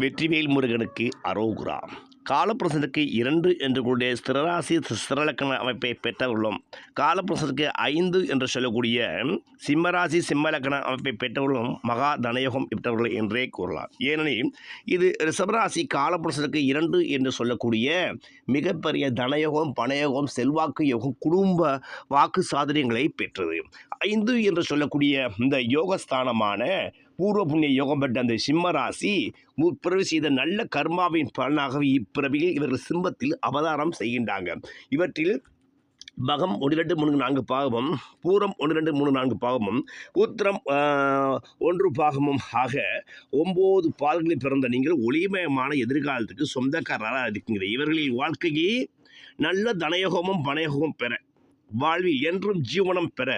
வெற்றிவேல் முருகனுக்கு அரோகுரா. காலப்பிரசனத்துக்கு இரண்டு என்று கூடிய ஸ்திரராசி ஸ்திரலக்கண அமைப்பை பெற்றவர்களும் காலப்பிரசனத்துக்கு ஐந்து என்று சொல்லக்கூடிய சிம்மராசி சிம்மலக்கண அமைப்பை பெற்றவர்களும் மகா தனயோகம் பெற்றவர்கள் என்றே கூறலாம். ஏனெனில் இது ரிஷபராசி காலப்பிரசனத்துக்கு இரண்டு என்று சொல்லக்கூடிய மிகப்பெரிய தனயோகம் பணயோகம் செல்வாக்கு யோகம் குடும்ப வாக்கு சாதனைகளை பெற்றது. ஐந்து என்று சொல்லக்கூடிய இந்த யோகஸ்தானமான பூர்வ புண்ணிய யோகம் பெற்ற அந்த சிம்ம ராசி முற்பிறவி செய்த நல்ல கர்மாவின் பலனாகவே இப்பிறவியில் இவர்கள் சிம்மத்தில் அவதாரம் செய்கின்றாங்க. இவற்றில் பகம் ஒன்று ரெண்டு மூணு நான்கு பாகமும் பூரம் ஒன்று ரெண்டு மூணு நான்கு பாகமும் உத்திரம் ஒன்று பாகமும் ஆக ஒம்பது பால்களில் பிறந்த நீங்கள் ஒளிமயமான எதிர்காலத்துக்கு சொந்தக்காரராக இருக்கீங்க இவர்களின் வாழ்க்கையே நல்ல தனயோகமும் பணயோகமும் பெற வாழ்வில் என்றும் ஜீவனம் பெற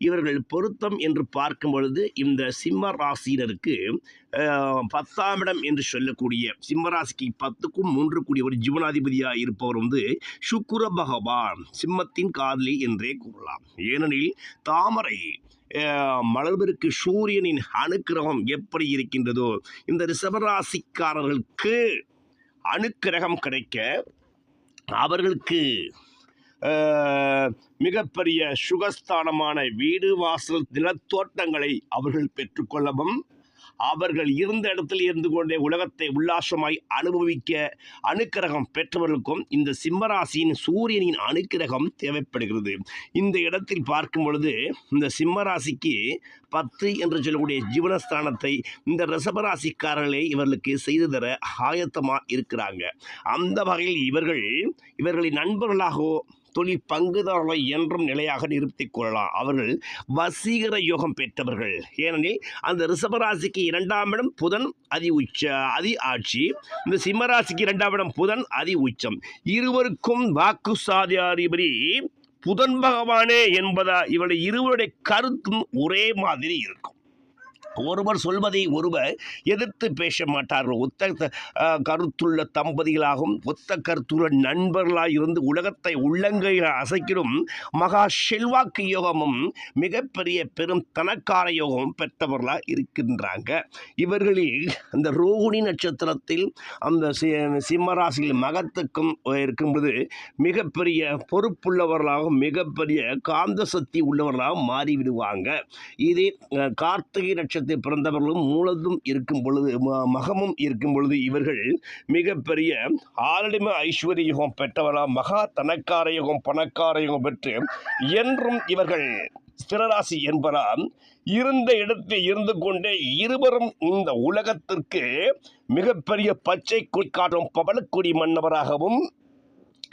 இவர்கள் பொருத்தம் என்று பார்க்கும் பொழுது இந்த சிம்ம ராசியினருக்கு பத்தாம் இடம் என்று சொல்லக்கூடிய சிம்ம ராசிக்கு பத்துக்கும் மூன்று கூடிய ஒரு ஜீவனாதிபதியாக இருப்பவர் வந்து சுக்குர பகவான் சிம்மத்தின் காதலி என்றே கூறலாம். ஏனெனில் தாமரை ஆஹ், மலர்வருக்கு சூரியனின் அனுக்கிரகம் எப்படி இருக்கின்றதோ இந்த ரிஷபராசிக்காரர்களுக்கு அனுக்கிரகம் கிடைக்க அவர்களுக்கு மிகப்பெரிய சுகஸ்தானமான வீடு வாசல் நிலத்தோட்டங்களை அவர்கள் பெற்றுக்கொள்ளவும் அவர்கள் இருந்த இடத்தில் இருந்து கொண்டே உலகத்தை உல்லாசமாய் அனுபவிக்க அனுக்கிரகம் பெற்றவர்களுக்கும் இந்த சிம்மராசியின் சூரியனின் அனுக்கிரகம் தேவைப்படுகிறது. இந்த இடத்தில் பார்க்கும் பொழுது இந்த சிம்மராசிக்கு பத்து என்று சொல்லக்கூடிய ஜீவனஸ்தானத்தை இந்த ரிஷபராசிக்காரர்களே இவர்களுக்கு செய்து தர ஆயத்தமாக இருக்கிறாங்க. அந்த வகையில் இவர்கள் இவர்களின் நண்பர்களாகவோ தொழில் பங்குதாரர்களை என்றும் நிலையாக நிறுத்திக் கொள்ளலாம். அவர்கள் வசீகர யோகம் பெற்றவர்கள். ஏனெனில் அந்த ரிஷபராசிக்கு இரண்டாம் இடம் புதன் அதி உச்ச அதி ஆட்சி. இந்த சிம்மராசிக்கு இரண்டாம் இடம் புதன் அதி உச்சம். இருவருக்கும் வாக்கு சாதியாதிபதி புதன் பகவானே என்பதா இவருடைய இருவருடைய கருத்தும் ஒரே மாதிரி இருக்கும். ஒருவர் சொல்வதை ஒருவர் எதிர்த்து பேச மாட்டார்கள் ஒத்த த- கருத்துள்ள தம்பதிகளாகவும் ஒத்த கருத்துள்ள நண்பர்களாக இருந்து உலகத்தை உள்ளங்கையில் அசைக்கிடும் மகா செல்வாக்கு யோகமும் மிகப்பெரிய பெரும் தனக்கார யோகமும் பெற்றவர்களாக இருக்கின்றாங்க. இவர்களில் அந்த ரோகிணி நட்சத்திரத்தில் அந்த சி- சிம்மராசியில் மகத்துக்கும் இருக்கும்போது மிகப்பெரிய பொறுப்புள்ளவர்களாகவும் மிகப்பெரிய காந்த சக்தி உள்ளவர்களாகவும் மாறிவிடுவாங்க. இதே கார்த்திகை நட்சத்திரம் நட்சத்திரத்தில் பிறந்தவர்களும் மூலதும் இருக்கும் பொழுது ம- மகமும் இருக்கும் பொழுது இவர்கள் மிகப்பெரிய ஆரடிம ஐஸ்வர்ய யுகம் பெற்றவர்களாம் மகா தனக்கார யுகம் பணக்கார யுகம் பெற்று என்றும் இவர்கள் ஸ்திரராசி என்பதால் இருந்த இடத்தில் இருந்து கொண்டே இருவரும் இந்த உலகத்திற்கு மிகப்பெரிய பச்சை குளிக்காட்டும் பவளக்குடி மன்னவராகவும்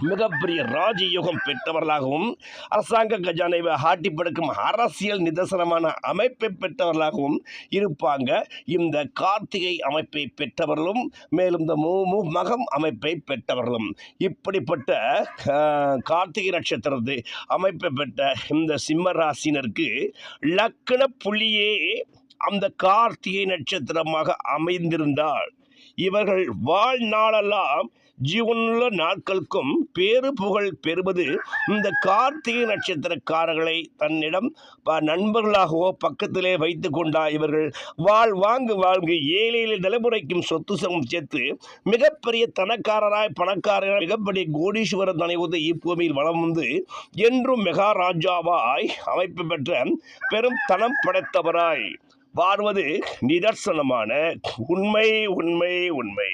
மிகப்பெரிய ராஜயோகம் பெற்றவர்களாகவும் அரசாங்க கஜானைவை ஆட்டி படுக்கும் அரசியல் நிதர்சனமான அமைப்பை பெற்றவர்களாகவும் இருப்பாங்க. இந்த கார்த்திகை அமைப்பை பெற்றவர்களும் மேலும் இந்த மூ மகம் அமைப்பை பெற்றவர்களும். இப்படிப்பட்ட கார்த்திகை நட்சத்திரத்தை அமைப்பை பெற்ற இந்த சிம்ம ராசினருக்கு லக்கண புள்ளியே அந்த கார்த்திகை நட்சத்திரமாக அமைந்திருந்தால் இவர்கள் வாழ்நாளெல்லாம் ஜீவனுள்ள நாட்களுக்கும் பேறு புகழ் பெறுவது இந்த கார்த்திகை நட்சத்திரக்காரர்களை தன்னிடம் நண்பர்களாகவோ பக்கத்திலே வைத்து கொண்டா இவர்கள் வாழ் வாங்கு வாழ்ந்து ஏழையில தலைமுறைக்கும் சொத்து சமம் சேர்த்து மிகப்பெரிய தனக்காரராய் பணக்காரராய் மிகப்பெரிய கோடீஸ்வரர் தனைவது இப்பூமியில் வளம் வந்து என்றும் மெகாராஜாவாய் அமைப்பு பெற்ற பெரும் தனம் படைத்தவராய். வாழ்வது நிதர்சனமான உண்மை உண்மை உண்மை.